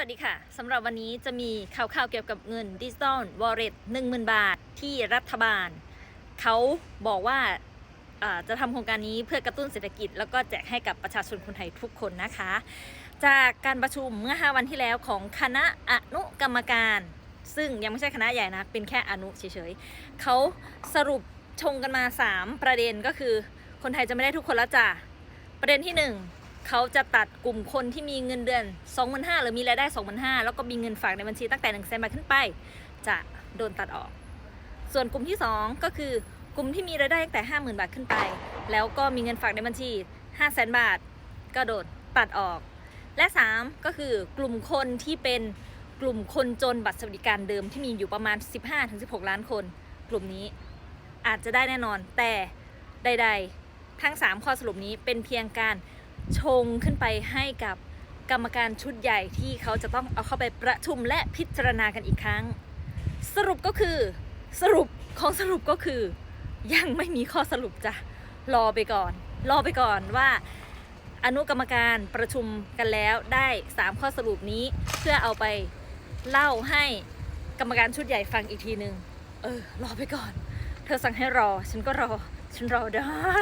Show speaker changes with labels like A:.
A: วัสดีค่ะ สำหรับวันนี้จะมีข่าวๆเกี่ยวกับเงินดิจิตอลวอลเล็ต10,000บาทที่รัฐบาล เขาบอกว่าอ่าจะทำโครงการนี้เพื่อกระตุ้นเศรษฐกิจ แล้วก็แจกให้กับประชาชนคนไทยทุกคนนะคะ จากการประชุมเมื่อ 5 วันที่แล้วของคณะอนุกรรมการ ซึ่งยังไม่ใช่คณะใหญ่นะ เป็นแค่อนุเฉยๆเขาสรุปชงกันมา 3 ประเด็นก็คือ คนไทยจะไม่ได้ทุกคนละจ้ะประเด็นที่ 1 เขาจะตัดกลุ่มคนที่มีเงินเดือน 2,500หรือมีรายได้ 2,500แล้วก็มีเงินฝากในบัญชีตั้งแต่1 0 0 0 0แสนบาทขึ้นไป จะโดนตัดออก ส่วนกลุ่มที่ 2 ก็คือกลุ่มที่มีรายได้ตั้งแต่ 50,000 บาทขึ้นไป แล้วก็มีเงินฝากในบัญชี 5 0 0 0 0 0บาท ก็โดนตัดออก และ 3 ก็คือกลุ่มคนที่เป็นกลุ่มคนจนบัตรสวัสดิการเดิมที่มีอยู่ประมาณ 15-16 ล้านคน กลุ่มนี้อาจจะได้แน่นอนแต่ใด ๆ ทั้ง 3 ข้อสรุปนี้เป็นเพียงการ ชงขึ้นไปให้กับกรรมการชุดใหญ่ที่เขาจะต้องเอาเข้าไปประชุมและพิจารณากันอีกครั้ง สรุปก็คือสรุปของสรุปก็คือ ยังไม่มีข้อสรุปจ้ะรอไปก่อน รอไปก่อนว่า อนุกรรมการประชุมกันแล้วได้ 3 ข้อสรุปนี้เพื่อเอาไปเล่าให้กรรมการชุดใหญ่ฟังอีกทีหนึ่งเออ รอไปก่อน เธอสั่งให้รอ ฉันก็รอ ฉันรอได้